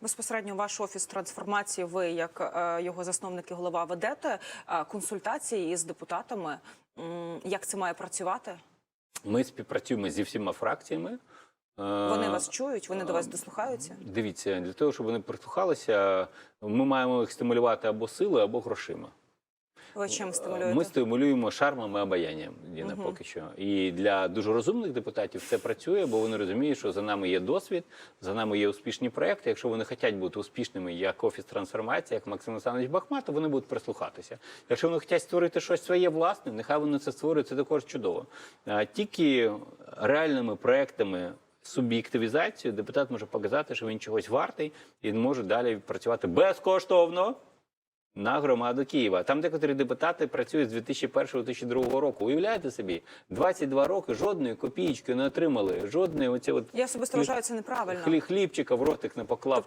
безпосередньо ваш офіс трансформації. Ви як е, його засновник і голова ведете е, консультації із депутатами. Як це має працювати? Ми співпрацюємо зі всіма фракціями. Вони Е, вас чують, вони до вас дослухаються. Дивіться, для того, щоб вони прислухалися, ми маємо їх стимулювати або силою, або грошима. Ви чим стимулюєте? Ми стимулюємо шармом і обаянням, Діна, Мгм. поки що. І для дуже розумних депутатів це працює, бо вони розуміють, що за нами є досвід, за нами є успішні проекти. Якщо вони хочуть бути успішними як офіс трансформації, як Максим Олександрович Бахмат, то вони будуть прислухатися. Якщо вони хочуть створити щось своє власне, нехай вони це створюють, це також чудово. Тільки реальними проектами. Суб'єктивізацію депутат може показати, що він чогось вартий і може далі працювати безкоштовно на громаду Києва. Там декотрі депутати працюють з 2001-2002 року. Уявляєте собі, 22 роки жодної копієчки не отримали, жодної оці от Я особисто вважаю це неправильно. хлі- хлібчика в ротик не поклав. Тобто